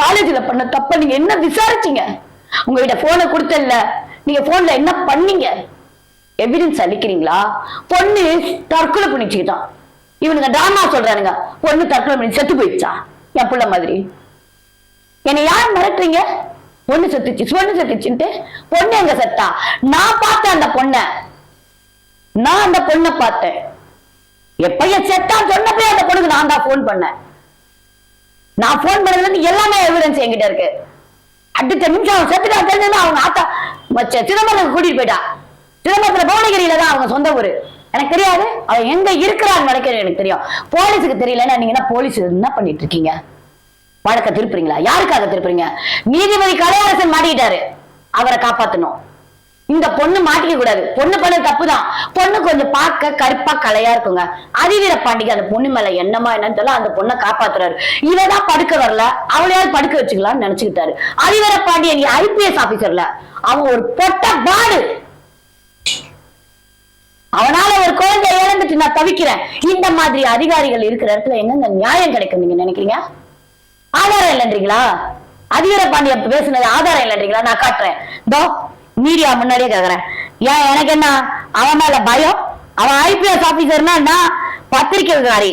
காலேஜ்ல பண்ண தப்ப நீங்க என்ன விசாரிச்சீங்க? உங்ககிட்ட போனை கொடுத்தல நீங்க போன்ல என்ன பண்ணீங்க? எவிடன்ஸ் அளிக்கிறீங்களா? பொண்ணு தற்கொலை பண்ணிச்சுக்கிட்டான். இவனுங்க டாமா சொல்றானுங்க பொண்ணு தற்கொலை பண்ணி செத்து போயிடுச்சா? என் பிள்ளை மாதிரி. என்னை யார் மிரட்டுறீங்க? பொண்ணு செத்துச்சு பொண்ணு செத்துச்சுன்ட்டு பொண்ணு எங்க செத்தா? நான் பார்த்தேன் அந்த பொண்ணை. நான் அந்த பொண்ணை பார்த்தேன். என் செத்தான் சொன்னப்பே அந்த பொண்ணுக்கு நான் தான் ஃபோன் பண்ணேன். நான் ஃபோன் பண்ணதுல எல்லாமே எவிடன்ஸ் என்கிட்ட இருக்கு. அடுத்த நிமிஷம் அவன் செத்துட்டா தெரிஞ்சதுன்னா அவங்க ஆத்தா சிதம்பரத்துக்கு கூட்டிட்டு போயிட்டா. சிதம்பரத்துல புவனகிரியில தான் அவங்க சொந்த ஊரு. எனக்கு தெரியாது. அவன் எங்க இருக்கிறான்னு நினைக்கிறேன் எனக்கு தெரியும். போலீஸுக்கு தெரியலன்னா நீங்க என்ன போலீஸ் என்ன பண்ணிட்டு இருக்கீங்க? வழக்க திருப்புறீங்களா? யாருக்காக திருப்புறீங்க? நீதிபதி கலையரசன் மாட்டிக்கிட்டாரு. அவரை காப்பாத்தணும். இந்த பொண்ணு மாட்டிக்க கூடாது. பொண்ணு பண்ண தப்புதான். பொண்ணு கொஞ்சம் பார்க்க கருப்பா கலையா இருக்குங்க. அதிவீர பாண்டிக்கு அந்த பொண்ணு மேல என்னமா என்னன்னு தெரியல அந்த பொண்ணை காப்பாத்துறாரு. இவதான் படுக்க வரல. அவளையாவது படுக்க வச்சுக்கலாம்னு நினைச்சுக்கிட்டாரு. அதிவீர பாண்டியன் ஐபிஎஸ் ஆபீசர்ல. அவன் ஒரு பொட்ட பாடு. அவனால ஒரு குழந்தை இழந்துட்டு நான் தவிக்கிறேன். இந்த மாதிரி அதிகாரிகள் இருக்கிற இடத்துல எங்கங்க நியாயம் கிடைக்கும் நீங்க நினைக்கிறீங்க? ஆதாரம் இல்லைன்றீங்களா? அதிகார பாண்டிய பேசுனது ஆதாரம் இல்லைன்றீங்களா? நான் காட்டுறேன். தோ மீடியா முன்னாடியே கேக்குறேன். ஏன் எனக்கு என்ன? அவன் மேல பயம்? அவன் ஐபிஎஸ் ஆபீசர்னா நான் பத்திரிகைக்காரி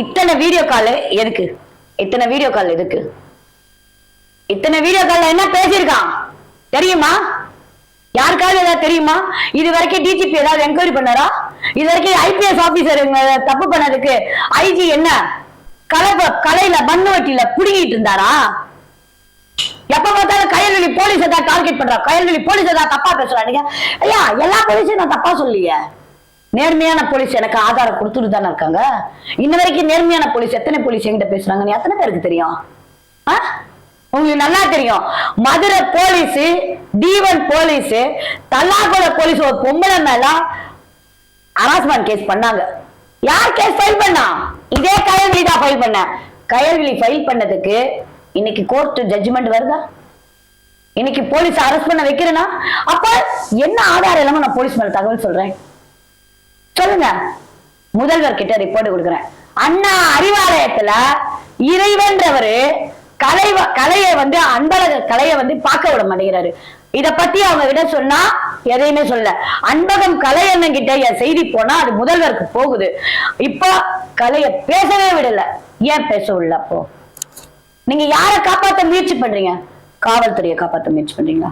இத்தனை வீடியோ கால் எதுக்கு? இத்தனை வீடியோ கால் எதுக்கு? இத்தனை வீடியோ கால்ல என்ன பேசியிருக்கான்? தெரியுமா? யாருக்காவது ஏதாவது தெரியுமா? இது வரைக்கும் டிஜிபி ஏதாவது என்கொயரி பண்ணாரா? இது வரைக்கும் ஐபிஎஸ் ஆபீசர் தப்பு பண்ணதுக்கு ஐஜி என்ன? கலப்ப கலையில மண்ணு வட்டியில குடுங்கிட்டு இருந்தாரா? எப்ப பார்த்தாலும் கயல்வெளி போலீஸ் ஏதாவது டார்கெட் பண்றா? கயல்வெளி போலீஸ் ஏதாவது தப்பா பேசுறாங்க ஐயா எல்லா போலீஸும் நான் தப்பா சொல்லியே நேர்மையான போலீஸ் எனக்கு ஆதாரம் கொடுத்துட்டு தானே இருக்காங்க? இன்ன வரைக்கும் நேர்மையான போலீஸ் எத்தனை போலீஸ் எங்கிட்ட பேசுறாங்கன்னு எத்தனை பேருக்கு தெரியும்? ஆ? உங்களுக்கு நல்லா தெரியும். மதுரை போலீஸ் டிவன் போலீஸ் தல்லாக்குள போலீஸ் ஒரு பொம்பளை மேல ஹராஸ்மெண்ட் கேஸ் பண்ணாங்க. யார் கேஸ் ஃபைல் பண்ணா? இதே கயல்விழி தான் ஃபைல் பண்ண. கயல்விழி ஃபைல் பண்ணதுக்கு இன்னைக்கு கோர்ட் ஜட்ஜ்மெண்ட் வருதா? இன்னைக்கு போலீஸ் அரெஸ்ட் பண்ண வைக்கிறேன்னா அப்ப என்ன ஆதாரம் இல்லாம நான் போலீஸ் மேல தகவல் சொல்றேன்? சொல்லுங்க. முதல்வர் கிட்ட ரிப்போர்ட் கொடுக்குறேன். அண்ணா அறிவாலயத்துல இறைவன்றவரு கலை கலையை வந்து அன்பழக கலையை வந்து பார்க்க விட மாட்டேங்கிறாரு. இத பத்தி அவங்க கிட்ட சொன்னா எதையுமே சொல்ல அன்பகம் கலை அண்ணன் கிட்ட என் செய்தி போனா அது முதல்வருக்கு போகுது. இப்ப கலைய பேசவே விடல. ஏன் பேச விடல அப்போ? நீங்க யாரை காப்பாத்த முயற்சி பண்றீங்க? காவல்துறையை காப்பாத்த முயற்சி பண்றீங்களா?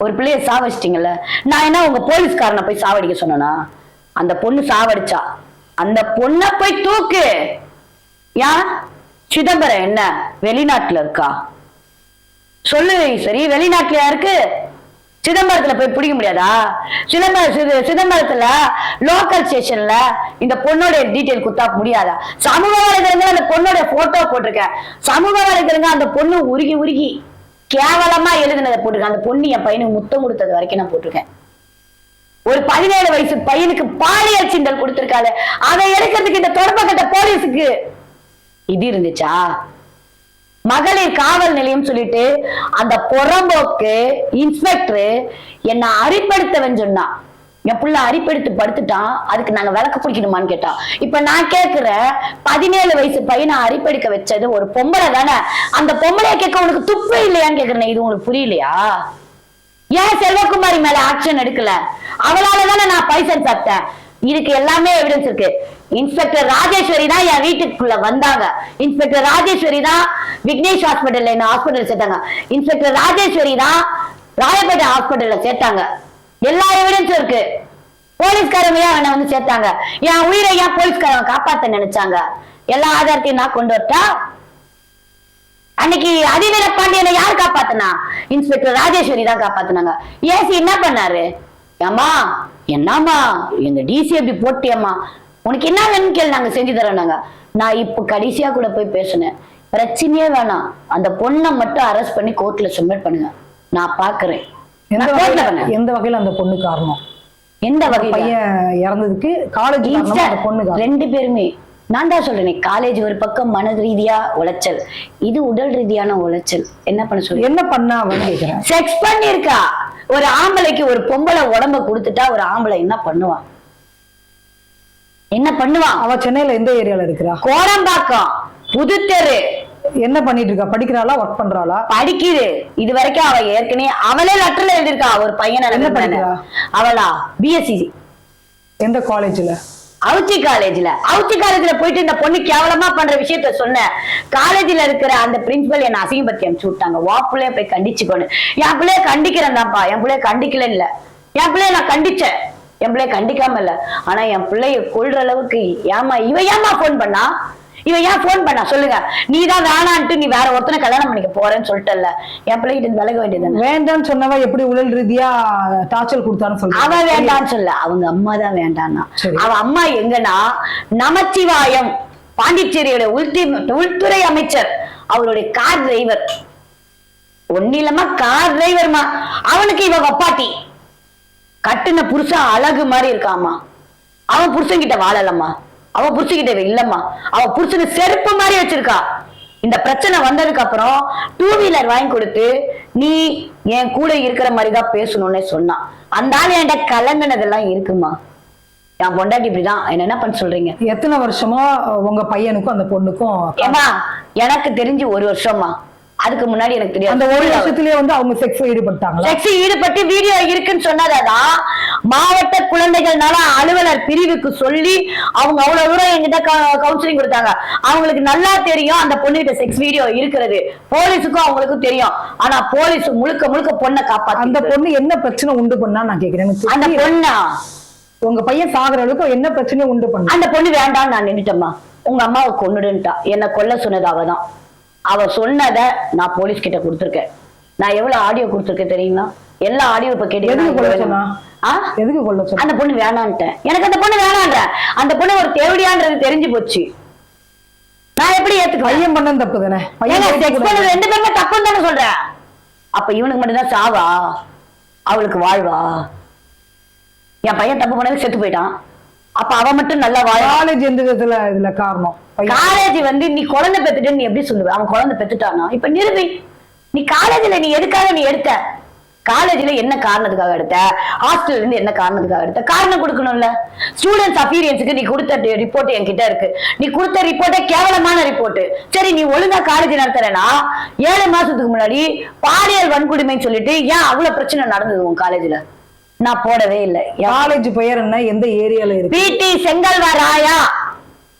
ஒரு பிள்ளைய சாவடிச்சிட்டீங்கல்ல. நான் என்ன உங்க போலீஸ்காரனை போய் சாவடிக்க சொன்னா அந்த பொண்ணு சாவடிச்சா. அந்த பொண்ணை போய் தூக்கு. ஏன் சிதம்பரம் என்ன? வெளிநாட்டுல இருக்கா? சொல்லு சரி வெளிநாட்டுலயா இருக்கு சிதம்பரத்துல போய் பிடிக்க முடியாதா? சிதம்பரம் சித- சிதம்பரத்துல லோக்கல் ஸ்டேஷன்ல இந்த பொண்ணுடைய டீட்டெயில் கொடுத்தா முடியாதா? சமூக வலைதளங்கள் அந்த பொண்ணுடைய போட்டோ போட்டிருக்கேன். சமூக வலைதளங்க அந்த பொண்ணு உருகி உருகி கேவலமா எழுதுனதை போட்டிருக்கேன். அந்த பொண்ணு என் பையனுக்கு முத்தம் கொடுத்தது வரைக்கும் நான் போட்டிருக்கேன். ஒரு பதினேழு வயசு பையனுக்கு பாலியல் சிந்தல் கொடுத்திருக்காரு. அதை எடுக்கிறதுக்கு இந்த தொடர்பு போலீஸுக்கு இது இருந்துச்சா? மகளிர் காவல் நிலையம் சொல்லிட்டு அந்த புறம்போக்கு இன்ஸ்பெக்டர் என்ன அரிப்படுத்தவன் சொன்னான் என் புள்ள அரிப்படுத்து படுத்துட்டான் அதுக்கு நாங்க விளக்கு பிடிக்கணுமான்னு கேட்டான். இப்ப நான் கேக்குற பதினேழு வயசு பையனை அரிப்பெடுக்க வச்சது ஒரு பொம்பளை தானே? அந்த பொம்பளைய கேட்க உனக்கு துப்பு இல்லையான்னு கேக்குறேன் இது உங்களுக்கு புரியலையா? ஏன் செல்வகுமாரி மேல ஆக்ஷன் எடுக்கல? அவளால தானே நான் பைசன் சாப்பிட்டேன். இதுக்கு எல்லாமே எவிடன்ஸ் இருக்கு. இன்ஸ்பெக்டர் ராஜேஸ்வரி தான் என் வீட்டுக்குள்ள வந்தாங்க. இன்ஸ்பெக்டர் ராஜேஸ்வரி தான் விக்னேஷ் ஹாஸ்பிட்டல்ல என்ன ஹாஸ்பிட்டல் சேர்த்தாங்க. இன்ஸ்பெக்டர் ராஜேஸ்வரி தான் ராயப்பேட்டை ஹாஸ்பிட்டல்ல சேர்த்தாங்க. எல்லா எவிடன்ஸும் இருக்கு. போலீஸ்காரங்க ஏன் அவனை வந்து சேர்த்தாங்க? என் உயிரை ஏன் போலீஸ்காரங்க காப்பாத்த நினைச்சாங்க? எல்லா ஆதாரத்தையும் நான் கொண்டு வரட்டா அன்னைக்கு அதிவீர பாண்டியனை யார் காப்பாத்தினா? இன்ஸ்பெக்டர் ராஜேஸ்வரி தான் காப்பாத்தினாங்க. ஏசி என்ன பண்ணாரு? ஏம்மா என்னம்மா இந்த டிசி அப்படி போட்டியம்மா. உனக்கு என்ன வேணும்னு கேள்வி நாங்க செஞ்சு தரோம் நான் இப்ப கடைசியா கூட போய் பேசினேன். பிரச்சனையே வேணாம். அந்த பொண்ணை மட்டும் அரெஸ்ட் பண்ணி கோர்ட்ல சப்மிட் பண்ணுங்க. நான் பாக்குறேன். எந்த வகையில அந்த பொண்ணு காரணம்? எந்த வகையில? பையன் இறந்ததுக்கு காலேஜ் பொண்ணு ரெண்டு பேருமே. நான் தான் சொல்றேனே காலேஜ் ஒரு பக்கம் மன ரீதியா உளைச்சல். இது உடல் ரீதியான உளைச்சல். என்ன பண்ண சொல்லு? என்ன பண்ணா செக்ஸ் பண்ணிருக்கா ஒரு ஆம்பளைக்கு ஒரு பொம்பளை உடம்ப கொடுத்துட்டா ஒரு ஆம்பளை என்ன பண்ணுவான் என்ன பண்ணுவான் அவ சென்னையில எந்த ஏரியால இருக்கிறா? கோடம்பாக்கம் புதுத்தெரு. என்ன பண்ணிட்டு இருக்கா படிக்கிறாளா? ஒர்க் பண்றாளா? படிக்குது. இது வரைக்கும் அவ ஏற்கனவே அவளே லெட்டர்ல எழுதிருக்கா ஒரு பையனை என்ன. படிக்கிறா? அவளா? பிஎஸ்சி எந்த காலேஜ்ல அவுச்சி காலேஜ்ல அவுச்சி காலேஜ்ல போயிட்டு இந்த பொண்ணு கேவலமா பண்ற விஷயத்த சொன்னேன் காலேஜ்ல இருக்கிற அந்த பிரின்சிபல் என்ன அசிங்கப்படுத்தி அனுப்பிச்சு விட்டாங்க. வா பிள்ளைய போய் கண்டிச்சுக்கோன்னு என் பிள்ளைய கண்டிக்கிறேன் தான்ப்பா. என் பிள்ளைய கண்டிக்கல இல்ல. என் பிள்ளைய நான் கண்டிச்சேன். என் பிள்ளைய கண்டிக்காம இல்ல. ஆனா என் பிள்ளைய கொள்ற அளவுக்கு ஏமா இவ ஏமா போன் பண்ணா? இவ ஏன் போன் பண்ணா? சொல்லுங்க. நீ தான் வேணான்ட்டு நீ வேற ஒருத்தனை கல்யாணம் பண்ணிக்க போறேன்னு சொல்லிட்டல்ல. என் பிள்ளைகிட்ட இருந்து விலக வேண்டியது வேண்டாம்னு சொன்னவ எப்படி உடல் ரீதியா டார்ச்சர் கொடுத்தான்னு அவ சொல்றேன் வேண்டான்னு சொல்ல அவங்க அம்மா தான் வேண்டான்னா. சரி. அவ அம்மா எங்கன்னா நமச்சிவாயம் பாண்டிச்சேரியோட உள்தி உள்துறை அமைச்சர் அவருடைய கார் டிரைவர் ஒன்னிலமா கார் டிரைவர்மா அவனுக்கு இவ வப்பாட்டி கட்டுன புருஷன் அழகு மாதிரி இருக்காமா அவன் புருஷன் கிட்ட வாழலம்மா. கிட்ட இவ இல்லம்மா. அவ புருஷனை செருப்பு மாதிரி வச்சிருக்கா. இந்த பிரச்சனை வந்ததுக்கு அப்புறம் டூ வீலர் வாங்கி கொடுத்து நீ என் கூட இருக்கிற மாதிரி தான் பேசணும்னே சொன்னான் அந்த ஆள் என்கிட்ட கலங்கினதெல்லாம் இருக்குமா? என் பொண்டாட்டி இப்படிதான். என்ன என்ன பண்ண சொல்றீங்க? எத்தனை வருஷமா உங்க பையனுக்கும் அந்த பொண்ணுக்கும் ஏமா எனக்கு தெரிஞ்சு ஒரு வருஷமா அதுக்கு முன்னாடி எனக்கு தெரியாது. அந்த ஒரு வருஷத்துலயே வந்து அவங்க செக்ஸ் ஈடுபட்டாங்களா? செக்ஸ் ஈடுபட்டு வீடியோ இருக்குன்னு சொன்னதான் மாவட்ட குழந்தைகள் நல அலுவலர் பிரிவுக்கு சொல்லி அவங்க அவ்வளவு தூரம் என்கிட்ட கவுன்சிலிங் கொடுத்தாங்க. அவங்களுக்கு நல்லா தெரியும் அந்த பொண்ணுகிட்ட செக்ஸ் வீடியோ இருக்கிறது. போலீஸுக்கும் அவங்களுக்கும் தெரியும். ஆனா போலீஸ் முழுக்க முழுக்க பொண்ணை காப்பாத்த அந்த பொண்ணு என்ன பிரச்சனை உண்டு பண்ணா நான் கேக்குறேன். அந்த. பொண்ணா? உங்க பையன் சாகுற அளவுக்கு என்ன பிரச்சனையும் உண்டு பண்ணா? அந்த பொண்ணு வேண்டாம்னு நான் நின்னுட்டேம்மா. உங்க அம்மாவை கொன்னுடுன்ட்டா. என்ன கொல்ல சொன்னது அவதான். அவ சொன்னத நான் போலீஸ் கிட்ட கொடுத்துருக்கேன். நான் எவ்வளவு ஆடியோ கொடுத்துருக்கேன் தெரியுங்களா? எல்லா ஆடியோ இப்ப கேட்டீங்கன்னா எதுக்கு அந்த பொண்ணு வேணான்ட்டேன். எனக்கு அந்த பொண்ணு வேணான்ற. அந்த பொண்ணு ஒரு தேவடியான்றது தெரிஞ்சு போச்சு. நான் எப்படி ஏத்துக்குவேன்? பையன் பண்ணது தப்பு தானே? ரெண்டு பேருமே தப்புன்னு தானே சொல்றேன். அப்ப இவனுக்கு மட்டும்தான் சாவா? அவளுக்கு வாழ்வா? என் பையன் தப்பு பண்ணது செத்து போயிட்டான். அப்ப அவன் மட்டும் நல்லா வாழ காலேஜ் எந்த விதத்துல இதுல காரணம். காலேஜ் வந்து நீ குழந்தை பெத்துட்டு நீ எப்படி சொல்லுவ? அவன் குழந்தை பெத்துட்டானா இப்ப நிரூபி நீ காலேஜ்ல நீ எதுக்காக நீ எடுத்த? காலேஜ்ல என்ன காரணத்துக்காக எடுத்த? ஹாஸ்டல்ல இருந்து என்ன காரணத்துக்காக எடுத்த? காரணம் கொடுக்கணும்ல. ஸ்டூடெண்ட்ஸ் அப்பியரன்ஸுக்கு நீ கொடுத்த ரிப்போர்ட் என்கிட்ட இருக்கு. நீ கொடுத்த ரிப்போர்ட்டே கேவலமான ரிப்போர்ட் சரி நீ ஒழுங்கா காலேஜ் நடத்துறேன்னா ஏழு மாசத்துக்கு முன்னாடி பாலியல் வன்கொடுமைன்னு சொல்லிட்டு ஏன் அவ்வளவு பிரச்சனை நடந்தது உன் காலேஜ்ல நான் போடவே இல்லை. காலேஜ் பெயர் என்ன எந்த ஏரியால இருக்கு? பிடி செங்கல்வராயா.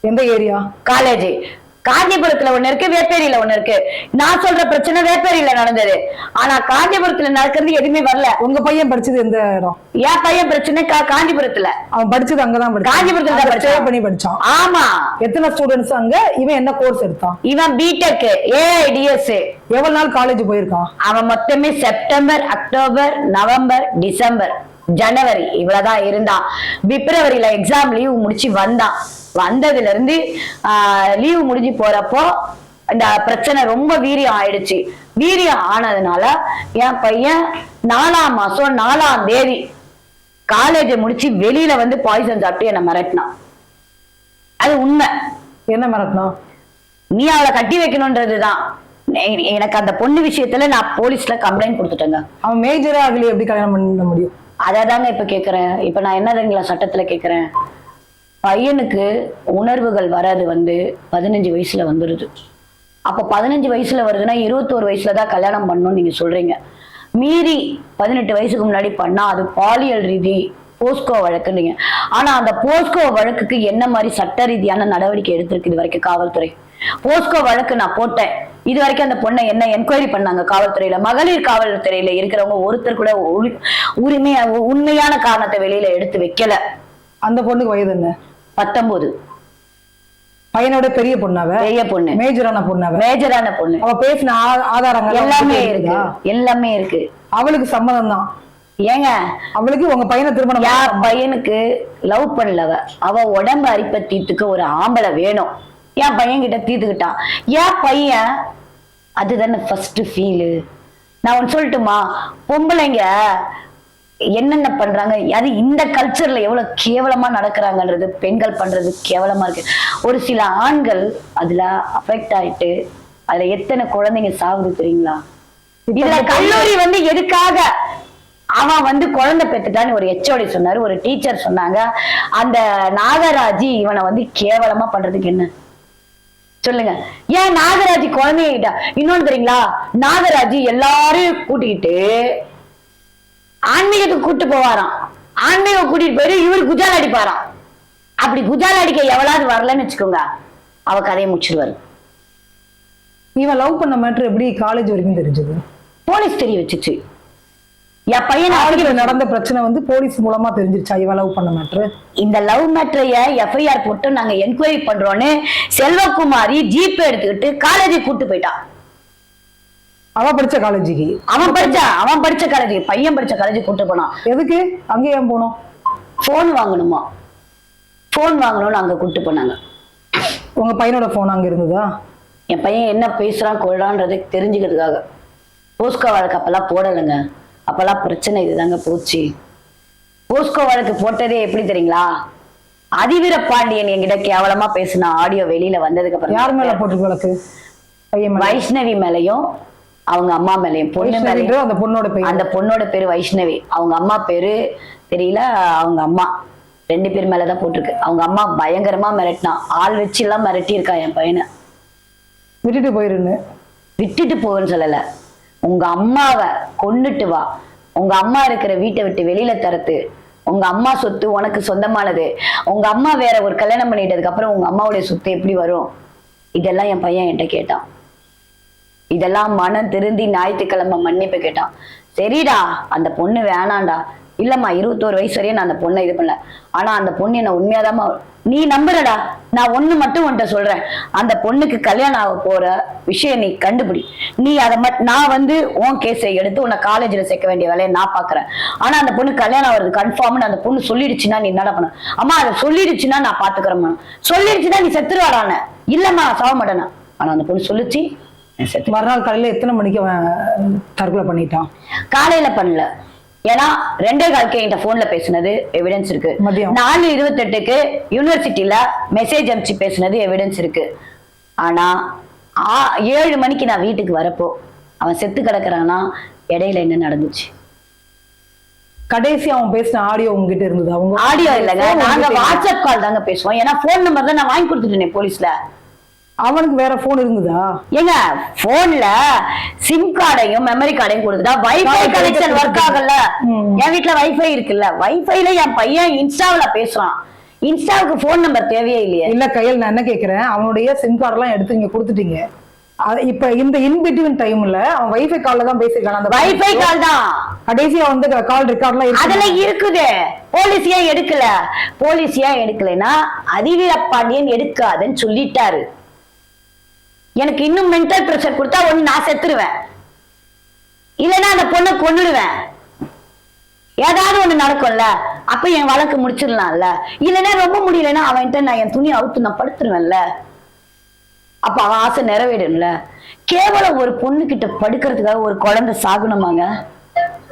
எந்த ஏரியா? காலேஜ் காஞ்சிபுரத்துல ஒண்ணு இருக்கு வேப்பேரியில ஒண்ணு இருக்கு. நான் சொல்ற பிரச்சனை வேப்பேரியில நடந்தது. ஆனா காஞ்சிபுரத்துல நடக்கிறது எதுவுமே வரல. உங்க பையன் படிச்சது எந்த இடம்? என் பையன் பிரச்சனை கா- காஞ்சிபுரத்துல. அவன் படிச்சது அங்கதான் காஞ்சிபுரத்துல தான் பண்ணி படிச்சான். ஆமா. எத்தனை ஸ்டூடெண்ட்ஸ் அங்க? இவன் என்ன கோர்ஸ் எடுத்தான்? இவன் பிடெக் ஏஐடிஎஸ் எவ்வளவு நாள் காலேஜ் போயிருக்கான்? அவன் மொத்தமே செப்டம்பர் அக்டோபர் நவம்பர் டிசம்பர் ஜனவரி இவ்வளவுதான் இருந்தான் பிப்ரவரியில எக்ஸாம் லீவ் முடிச்சு வந்தான் வந்ததுல இருந்து லீவ் முடிஞ்சு போறப்போ இந்த பிரச்சனை ரொம்ப வீரியம் ஆயிடுச்சு. வீரியம் ஆனதுனால என் பையன் நாலாம் மாசம் நாலாம் தேதி காலேஜை முடிச்சு வெளியில வந்து பாய்சன் சாப்பிட்டு என்னை மிரட்டினான். அது உண்மை. என்ன மிரட்டணும் நீ அவளை கட்டி வைக்கணும்ன்றதுதான் எனக்கு அந்த பொண்ணு விஷயத்துல நான் போலீஸ்ல கம்ப்ளைண்ட் கொடுத்துட்டேங்க. அவன் மேஜரா அதுல எப்படி கல்யாணம் பண்ண முடியும்? அதை தாங்க இப்ப கேக்குறேன். இப்ப நான் என்னதுங்களா சட்டத்துல கேக்குறேன்? பையனுக்கு உணர்வுகள் வராது வந்து பதினஞ்சு வயசுல வந்துருது. அப்ப பதினஞ்சு வயசுல வருதுன்னா இருபத்தோரு வயசில் தான் கல்யாணம் பண்ணணும்னு நீங்க சொல்றீங்க. மீறி பதினெட்டு வயசுக்கு முன்னாடி பண்ணா அது பாலியல் ரீதி போஸ்கோ வழக்குன்றீங்க. ஆனா அந்த போஸ்கோ வழக்குக்கு என்ன மாதிரி சட்ட ரீதியான நடவடிக்கை எடுத்திருக்கு இது வரைக்கும் காவல்துறை? போஸ்கோ வழக்கு நான் போட்டேன். இது வரைக்கும் அந்த பொண்ணை என்ன என்கொயரி பண்ணாங்க காவல்துறையில? மகளிர் காவல்துறையில இருக்கிறவங்க ஒருத்தர் கூட உரி- உரிமையா உண்மையான காரணத்தை வெளியில எடுத்து வைக்கல. அந்த பொண்ணுக்கு வயது என்ன? பத்தொன்பது பையனோட பெரிய பொண்ணாவ? பெரிய பொண்ணு. மேஜரான பொண்ணாவ? மேஜரான பொண்ணு. அவ பேசின ஆதாரங்கள் எல்லாமே இருக்கு? எல்லாமே இருக்கு. அவளுக்கு சம்மதம் தான். ஏங்க? அவளுக்கு உங்க பையனை திருமணம் பையனுக்கு லவ் பண்ணலவ அவ உடம்பு அரிப்ப தீர்த்துக்க ஒரு ஆம்பளை வேணும். என் பையன் கிட்ட தீர்த்துக்கிட்டான். என் பையன் அதுதானே ஃபர்ஸ்ட் ஃபீலு நான் ஒன்று சொல்லட்டுமா? பொம்பளைங்க என்னென்ன பண்றாங்க? அது இந்த கல்ச்சர்ல எவ்வளவு கேவலமா நடக்கிறாங்கன்றது பெண்கள் பண்றது கேவலமா இருக்கு. ஒரு சில ஆண்கள் அதுல அஃபெக்ட் ஆயிட்டு அதுல எத்தனை குழந்தைங்க சாகுது தெரியுங்களா? இதுல கல்லூரி வந்து எதுக்காக? அவன் வந்து குழந்தை பெத்துட்டான்னு ஒரு எச்ஓடி சொன்னாரு ஒரு டீச்சர் சொன்னாங்க. அந்த நாகராஜி இவனை வந்து கேவலமா பண்றதுக்கு என்ன? சொல்லுங்க. ஏன் நாகராஜி குழந்தைகிட்ட இன்னொன்னு தெரியுங்களா? நாகராஜி எல்லாரையும் கூட்டிக்கிட்டு ஆன்மீகத்துக்கு கூட்டு போவாராம். ஆன்மீகம் கூட்டிட்டு போயிட்டு இவர் குஜால் அடிப்பாராம். அப்படி குஜால் அடிக்க எவ்வளவு வரலன்னு வச்சுக்கோங்க அவ கதையை முடிச்சிருவாரு. இவன் லவ் பண்ண மேட்ரு எப்படி காலேஜ் வரைக்கும் தெரிஞ்சது? போலீஸ் தெரிய வச்சுச்சு. என் பையனை காலேஜ்ல நடந்த பிரச்சனை வந்து போலீஸ் மூலமா தெரிஞ்சிருச்சா? இவன் லவ் பண்ண மேட்ரு இந்த லவ் மேட்ரைய எஃப்ஐஆர் போட்டு நாங்க என்கொயரி பண்றோம்னு செல்வகுமாரி ஜீப் எடுத்துக்கிட்டு காலேஜுக்கு கூட்டு போயிட்டான் அவ படிச்ச காலேஜுக்கு அவன் படிச்சா அவன் படிச்ச காலேஜ் பையன் படிச்ச காலேஜுக்கு கூட்டு போனான். எதுக்கு? அங்க ஏன் போனோம்? போன் வாங்கணுமா? போன் வாங்கணும்னு அங்க கூட்டு போனாங்க. உங்க பையனோட போன் அங்க இருந்ததா? என் பையன் என்ன பேசுறான் கொள்றான்றதை தெரிஞ்சுக்கிறதுக்காக. போஸ்கோ வழக்கு அப்பெல்லாம் போடலைங்க. அப்பெல்லாம் பிரச்சனை இதுதாங்க போச்சு. போஸ்கோ வழக்கு போட்டதே எப்படி தெரியுங்களா? அதிவீர பாண்டியன் என்கிட்ட கேவலமா பேசின ஆடியோ வெளியில வந்ததுக்கு அப்புறம் யார் மேல போட்டிருக்கு வழக்கு? வைஷ்ணவி மேலயும் அவங்க அம்மா மேலயும் பொண்ணு மேலயும். அந்த பொண்ணோட பையன் அந்த பொண்ணோட பேரு வைஷ்ணவி. அவங்க அம்மா பேரு தெரியல அவங்க அம்மா. ரெண்டு பேர் மேலதான் போட்டிருக்கு. அவங்க அம்மா பயங்கரமா மிரட்டினா ஆள் வச்சு எல்லாம் மிரட்டி இருக்கா என் பையனை. விட்டுட்டு போயிருன்னு. விட்டுட்டு போன்னு சொல்லல. உங்க அம்மாவை கொண்டுட்டு வா. உங்க அம்மா இருக்கிற வீட்டை விட்டு வெளியில தரத்து. உங்க அம்மா சொத்து உனக்கு சொந்தமானது. உங்க அம்மா வேற ஒரு கல்யாணம் பண்ணிட்டதுக்கு அப்புறம் உங்க அம்மாவுடைய சொத்து எப்படி வரும்? இதெல்லாம் என் பையன் என்கிட்ட கேட்டான். இதெல்லாம் மனம் திருந்தி ஞாயிற்றுக்கிழமை மன்னிப்பு கேட்டான். சரிடா அந்த பொண்ணு வேணாண்டா. இல்லம்மா இருபத்தோரு வயசு வரையும் நான் அந்த பொண்ணை இது பண்ணல. ஆனா அந்த பொண்ணு என்ன உண்மையாதாம்மா நீ நம்புறடா. நான் ஒண்ணு மட்டும் உன்கிட்ட சொல்றேன். அந்த பொண்ணுக்கு கல்யாணம் ஆக போற விஷயம் நீ கண்டுபிடி. நீ அதை நான் வந்து உன் கேஸை எடுத்து உன்னை காலேஜ்ல சேர்க்க வேண்டிய வேலையை நான் பாக்குறேன் ஆனா அந்த பொண்ணு கல்யாணம் ஆகுறது கன்ஃபார்ம்னு அந்த பொண்ணு சொல்லிடுச்சுன்னா நீ என்னடா பண்ண அம்மா அதை சொல்லிடுச்சுன்னா நான் பாத்துக்கிறேம்மா சொல்லிடுச்சுன்னா நீ செத்துருவாடான இல்லம்மா நான் சாக மாட்டேனா ஆனா அந்த பொண்ணு சொல்லுச்சு மறுநாள் காலையில எத்தனை மணிக்கு தற்கொலை பண்ணிட்டான்? காலையில பண்ணல. ஏன்னா ரெண்டே கால்க்கு என்கிட்ட போன்ல பேசுனது எவிடன்ஸ் இருக்கு. நாலு இருபத்தெட்டுக்கு யூனிவர்சிட்டியில மெசேஜ் அனுப்பிச்சு பேசுனது எவிடன்ஸ் இருக்கு. ஆனா ஏழு மணிக்கு நான் வீட்டுக்கு வரப்போ அவன் செத்து கிடக்குறானா இடையில என்ன நடந்துச்சு? கடைசி அவன் பேசின ஆடியோ உங்ககிட்ட இருந்தது. அவங்க ஆடியோ இல்லைங்க. நாங்க வாட்ஸ்அப் கால் தாங்க பேசுவோம். ஏன்னா போன் நம்பர் தான் நான் வாங்கி கொடுத்துட்டேனே போலீஸ்ல அவனுக்கு வேற போன் இருந்ததா? ஏங்க போன்ல சிம் கார்டையும் மெமரி கார்டையும் கொடுத்துட்டா வைஃபை கனெக்ஷன் ஒர்க் ஆகல. என் வீட்ல வைஃபை இருக்குல்ல. வைஃபைல என் பையன் இன்ஸ்டாவுல பேசுறான். இன்ஸ்டாவுக்கு போன் நம்பர் தேவையே இல்லையே. இல்ல கையில் நான் என்ன கேக்குறேன்? அவனுடைய சிம் கார்டு எல்லாம் எடுத்து நீங்க கொடுத்துட்டீங்க. இப்ப இந்த இன்பிட்வீன் டைம்ல அவன் வைஃபை கால்ல தான் பேசிருக்கான் அந்த வைஃபை கால் தான். கடைசியா வந்து கால் ரெக்கார்ட்லாம் அதெல்லாம் இருக்குது. போலீஸ் ஏன் எடுக்கல? போலீஸ் ஏன் எடுக்கலைன்னா அதிவீர பாண்டியன் எடுக்காதுன்னு சொல்லிட்டாரு. எனக்கு இன்னும் மென்டல் பிரஷர் கொடுத்தா ஒண்ணு நான் செத்துருவேன். இல்லைன்னா அந்த பொண்ணை கொன்னுடுவேன். ஏதாவது ஒண்ணு நடக்கும்ல அப்ப என் வழக்கு முடிச்சிடலாம்ல. இல்லைன்னா ரொம்ப முடியலன்னா அவன்கிட்ட நான் என் துணி அவுத்து நான் படுத்துருவேன்ல. அப்ப அவன் ஆசை நிறைவேறும்ல. கேவலம் ஒரு பொண்ணு கிட்ட படுக்கிறதுக்காக ஒரு குழந்தை சாகணுமாங்க?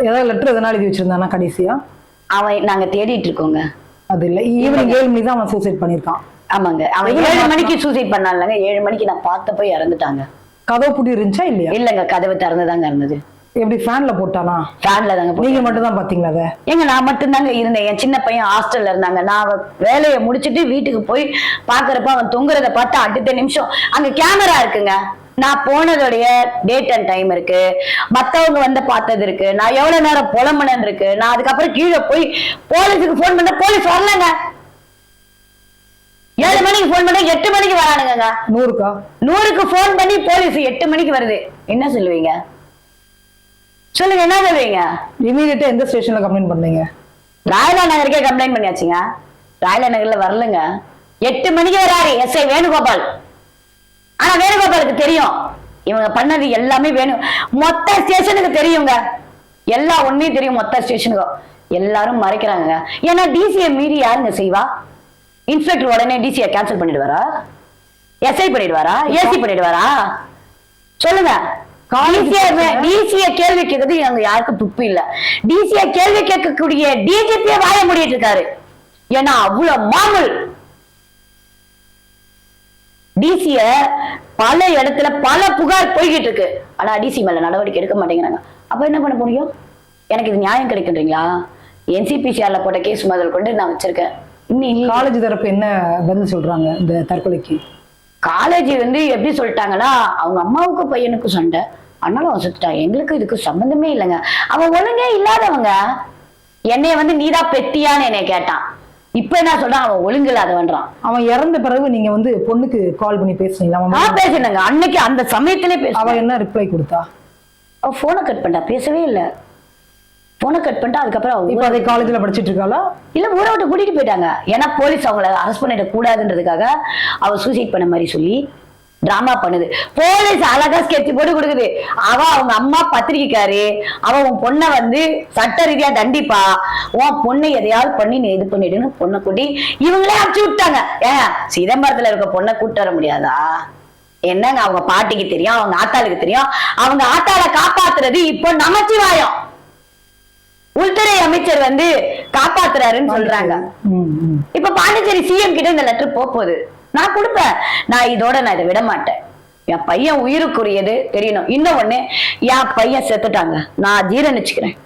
ஏதாவது லெட்டர் எதனா எழுதி வச்சிருந்தானா கடைசியா? அவன் நாங்க தேடிட்டு இருக்கோங்க. அது இல்ல ஈவினிங் ஏழு மணி தான் அவன் சூசைட் பண்ணிருக்கான் ஆமாங்க. அவன் ஏழு? மணிக்கு சூசைட் பண்ணாங்க ஏழு மணிக்கு நான் பார்த்தப்போ இறந்துட்டாங்க. கதவு பூட்டி இருந்துச்சா இல்லையா? இல்லங்க கதவு திறந்துதாங்க இருந்தது. எப்படி ஃபேன்ல போட்டானா? ஃபேன்ல தாங்க நீங்க மட்டும் தான் பாத்தீங்களா அதை? ஏங்க நான் மட்டும்தாங்க இருந்தேன். என் சின்ன பையன் ஹாஸ்டல்ல இருந்தாங்க. நான் வேலையை முடிச்சிட்டு வீட்டுக்கு போய் பாக்குறப்ப அவன் தொங்குறத பார்த்து அடுத்த நிமிஷம் அங்க கேமரா இருக்குங்க. நான் போனதோடைய டேட் அண்ட் டைம் இருக்கு. மத்தவங்க வந்து பார்த்தது இருக்கு. நான் எவ்வளவு நேரம் புலம்புனன் இருக்கு. நான் அதுக்கப்புறம் கீழே போய் போலீஸுக்கு ஃபோன் பண்ண போலீஸ் வரலங்க. ஏழு மணிக்கு ஃபோன் பண்ண எட்டு மணிக்கு வரானுங்க நூறுக்கா? நூறுக்கு ஃபோன் பண்ணி போலீஸ் எட்டு மணிக்கு வருது. என்ன சொல்லுவீங்க? சொல்லுங்க என்ன சொல்லுவீங்க? இமீடியட்டா எந்த ஸ்டேஷன்ல கம்ப்ளைண்ட் பண்ணீங்க? ராயலா நகருக்கே கம்ப்ளைண்ட் பண்ணியாச்சுங்க. ராயலா நகர்ல வரலங்க. எட்டு மணிக்கு வராரு எஸ்ஐ வேணுகோபால். ஆனா வேணுகோபாலுக்கு தெரியும். இவங்க பண்ணது எல்லாமே வேணும் மொத்த ஸ்டேஷனுக்கு தெரியுங்க. எல்லா உண்மையும் தெரியும் மொத்த ஸ்டேஷனுக்கும் எல்லாரும் மறைக்கிறாங்க ஏன்னா டிசியை மீறி யாருங்க செய்வா? இன்ஸ்பெக்டர் உடனே டிசியை கேன்சல் பண்ணிடுவாரா? எஸ்ஐ பண்ணிடுவாரா? ஏசி பண்ணிடுவாரா? சொல்லுங்க. டிசிய கேள்வி கேட்கறது அங்க யாருக்கும் துப்பு இல்ல. டிசிய கேள்வி கேட்கக்கூடிய டிஜிபிய வாய மூடிட்டு இருக்காரு. ஏன்னா அவ்வளவு மாமூல். டிசிய பல இடத்துல பல புகார் போய்கிட்டு இருக்கு. ஆனா டிசி மேல நடவடிக்கை எடுக்க மாட்டேங்கிறாங்க. அப்ப என்ன பண்ண முடியும்? எனக்கு இது நியாயம் கிடைக்குன்றீங்களா? என்சிபிசிஆர்ல போட்ட கேஸ் முதல் கொண்டு நான் வச்சிருக்கேன். காலேஜ் தரப்பு என்ன பதில் சொல்றாங்க இந்த தற்கொலைக்கு? காலேஜ் வந்து எப்படி சொல்லிட்டாங்கன்னா அவங்க அம்மாவுக்கு பையனுக்கு சண்டை. அதனால அவன் செத்துட்டான் எங்களுக்கு இதுக்கு சம்பந்தமே இல்லைங்க. அவன் ஒழுங்கே இல்லாதவங்க. என்னைய வந்து நீதான் பெத்தியான்னு என்னைய கேட்டான். இப்ப என்ன சொல்றான்? அவன் ஒழுங்கு இல்லாதவன்றான் அவன் இறந்த பிறகு நீங்க வந்து பொண்ணுக்கு கால் பண்ணி பேசுனீங்களா? அவன் பேசினேங்க. அன்னைக்கு அந்த சமயத்திலே பேச அவ என்ன ரிப்ளை கொடுத்தா? அவ போனை கட் பண்ணிட்டா. பேசவே இல்லை. போனை கட் பண்ணிட்டா அதுக்கப்புறம் இப்ப அதே காலேஜ்ல படிச்சிட்டு இருக்காளா இல்ல ஊரை விட்டு கூட்டிட்டு போயிட்டாங்க. ஏன்னா போலீஸ் அவங்கள அரெஸ்ட் பண்ணிட கூடாதுன்றதுக்காக அவ சூசைட் பண்ண மாதிரி சொல்லி டிராமா பண்ணுது. போலீஸ் அழகா ஸ்கெட்ச் போட்டு கொடுக்குது. அவ அவங்க அம்மா பத்திரிக்கைக்காரு. அவ உன் பொண்ணை வந்து சட்ட ரீதியா தண்டிப்பா. உன் பொண்ணை எதையாவது பண்ணி நீ இது பண்ணிடுன்னு பொண்ணை கூட்டி இவங்களே அடிச்சு விட்டாங்க. ஏன்? சிதம்பரத்துல இருக்க பொண்ணை கூட்டு வர முடியாதா? என்னங்க அவங்க பாட்டிக்கு தெரியும் அவங்க ஆத்தாளுக்கு தெரியும். அவங்க ஆத்தாளை காப்பாத்துறது இப்போ நமச்சிவாயம். உள்துறை அமைச்சர் வந்து காப்பாத்துறாருன்னு சொல்றாங்க. இப்ப பாண்டிச்சேரி சிஎம் கிட்ட இந்த லெட்டர் போகுது. நான் கொடுப்பேன். நான் இதோட நான் இதை விட மாட்டேன். என் பையன் உயிருக்குரியது தெரியணும். இன்னும் ஒண்ணு என் பையன் செத்துட்டாங்க. நான் ஜீரணிச்சுக்கிறேன்.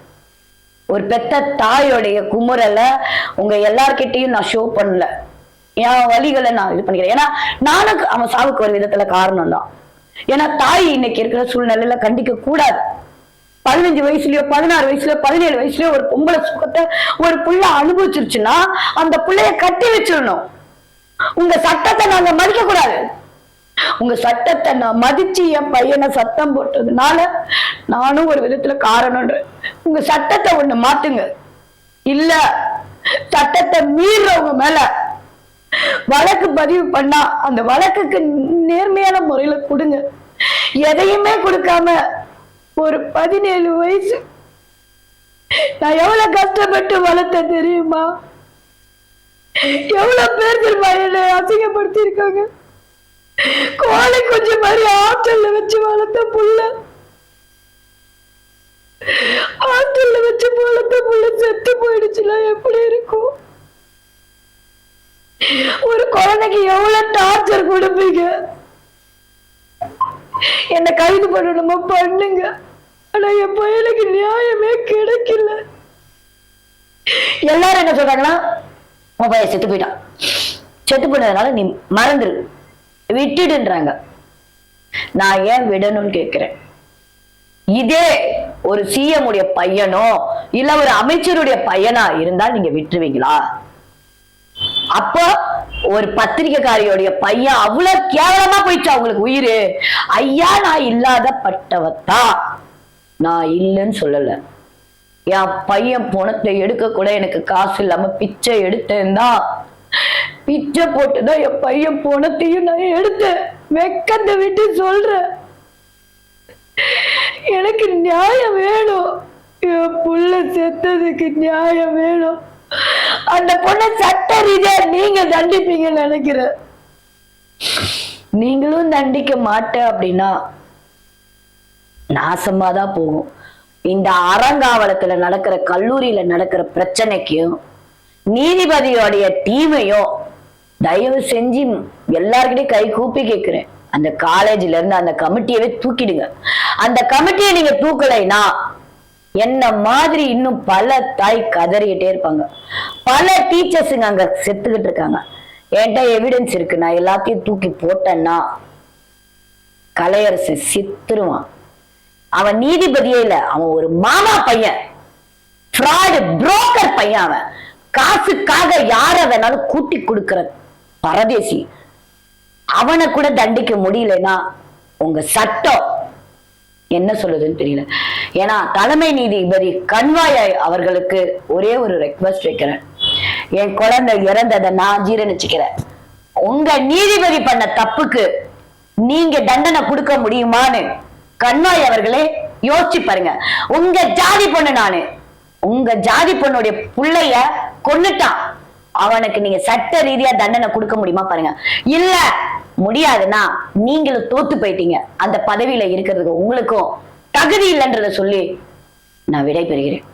ஒரு பெத்த தாயோடைய குமுறல உங்க எல்லார்கிட்டயும் நான் ஷோ பண்ணல. என் வழிகளை நான் இது பண்ணிக்கிறேன். ஏன்னா நானும் அவன் சாவுக்கு ஒரு விதத்துல காரணம் தான் ஏன்னா தாய் இன்னைக்கு இருக்கிற சூழ்நிலையில கண்டிக்க கூடாது. பதினஞ்சு வயசுலயோ பதினாறு வயசுலயோ பதினேழு வயசுலயோ ஒரு பொம்பளை சுகத்தை ஒரு புள்ள அனுபவிச்சிருச்சுன்னா அந்த பிள்ளைய கட்டி வச்சிடணும். உங்க சட்டத்தை நாங்க மதிக்க கூடாது உங்க சட்டத்தை நான் மதிச்சு என் பையனை சத்தம் போட்டதுனால நானும் ஒரு விதத்துல காரணம்ன்றேன் உங்க சட்டத்தை ஒண்ணு மாத்துங்க. இல்ல சட்டத்தை மீறவங்க மேல வழக்கு பதிவு பண்ணா அந்த வழக்குக்கு நேர்மையான முறையில கொடுங்க. எதையுமே கொடுக்காம ஒரு பதினேழு வயசு. நான் எவ்வளவு கஷ்டப்பட்டு வளர்த்த தெரியுமா? எவ்வளவு பேர் தெரியுமா என்னை அசிங்கப்படுத்தி இருக்காங்க கோழி கொஞ்சம் மாதிரி ஆற்றல்ல வச்சு வளர்த்த புள்ள. ஆற்றல்ல வச்சு வளர்த்த புள்ள செத்து போயிடுச்சுன்னா எப்படி இருக்கும்? ஒரு குழந்தைக்கு எவ்வளவு டார்ச்சர் கொடுப்பீங்க? என்ன கைது பண்ணணுமோ? பண்ணுங்க. ஆனா என் பையனுக்கு நியாயமே கிடைக்கல. எல்லாரும் என்ன சொல்றாங்கன்னா உன் பையன் செத்து போயிட்டான். செத்து போனதுனால நீ மறந்துரு. விட்டுடுன்றாங்க. நான் ஏன் விடணும்னு கேக்குறேன் இதே ஒரு சிஎம் உடைய பையனோ இல்ல ஒரு அமைச்சருடைய பையனா இருந்தால் நீங்க விட்டுருவீங்களா? அப்போ ஒரு பத்திரிகைக்காரியோடைய பையன் அவ்வளவு கேவலமா போயிடுச்சு அவங்களுக்கு உயிர்? ஐயா நான் இல்லாத பட்டவத்தா? நான் இல்லைன்னு சொல்லல. என் பையன் பணத்தை எடுக்க கூட எனக்கு காசு இல்லாம பிச்சை எடுத்தேன் தான். பிச்சை போட்டுதான் என் பையன் பணத்தையும் நான் எடுத்தேன். வெக்கத்தை விட்டு சொல்றேன். எனக்கு நியாயம் வேணும். என் புள்ள செத்ததுக்கு நியாயம் வேணும். அந்த பொண்ணை சட்ட ரீதியா நீங்க தண்டிப்பீங்கன்னு நினைக்கிறேன். நீங்களும் தண்டிக்க மாட்டேன் அப்படின்னா நாசமாதான் போகும். இந்த அறங்காவலத்துல நடக்கிற கல்லூரியில நடக்கிற பிரச்சனைக்கும் நீதிபதியோடைய டீமையும் தயவு செஞ்சு எல்லார்கிட்டயும் கை கூப்பி கேட்கிறேன். அந்த காலேஜ்ல இருந்து அந்த கமிட்டியவே தூக்கிடுங்க. அந்த கமிட்டியை நீங்க தூக்கலைன்னா என்ன மாதிரி இன்னும் பல தாய் கதறிக்கிட்டே இருப்பாங்க. பல டீச்சர்ஸுங்க அங்க செத்துக்கிட்டு இருக்காங்க. என்கிட்ட எவிடன்ஸ் இருக்கு? நான் எல்லாத்தையும் தூக்கி போட்டேன்னா கலையரசு சித்துருவான். அவன் நீதிபதியே இல்ல. அவன் ஒரு மாமா பையன். ஃப்ராடு புரோக்கர் பையன் அவன். காசுக்காக யார வேணாலும் கூட்டி கொடுக்கிற பரதேசி. அவனை கூட தண்டிக்க முடியலன்னா உங்க சட்டம் என்ன சொல்லுதுன்னு தெரியல. ஏன்னா தலைமை நீதிபதி கண்வாயாய் அவர்களுக்கு ஒரே ஒரு ரெக்வஸ்ட் வைக்கிறேன். என் குழந்தை இறந்ததை நான் ஜீரணிச்சுக்கிறேன். உங்க நீதிபதி பண்ண தப்புக்கு நீங்க தண்டனை கொடுக்க முடியுமான்னு கண்வாய் அவர்களே யோசிச்சு பாருங்க. உங்க ஜாதி பொண்ணு நானு உங்க ஜாதி பொண்ணுடைய பிள்ளைய கொன்னுட்டான். அவனுக்கு நீங்க சட்ட ரீதியா தண்டனை கொடுக்க முடியுமா பாருங்க. இல்ல முடியாதுன்னா நீங்களும் தோத்து போயிட்டீங்க. அந்த பதவியில இருக்கிறதுக்கு உங்களுக்கும் தகுதி இல்லைன்றத சொல்லி நான் விடை பெறுகிறேன்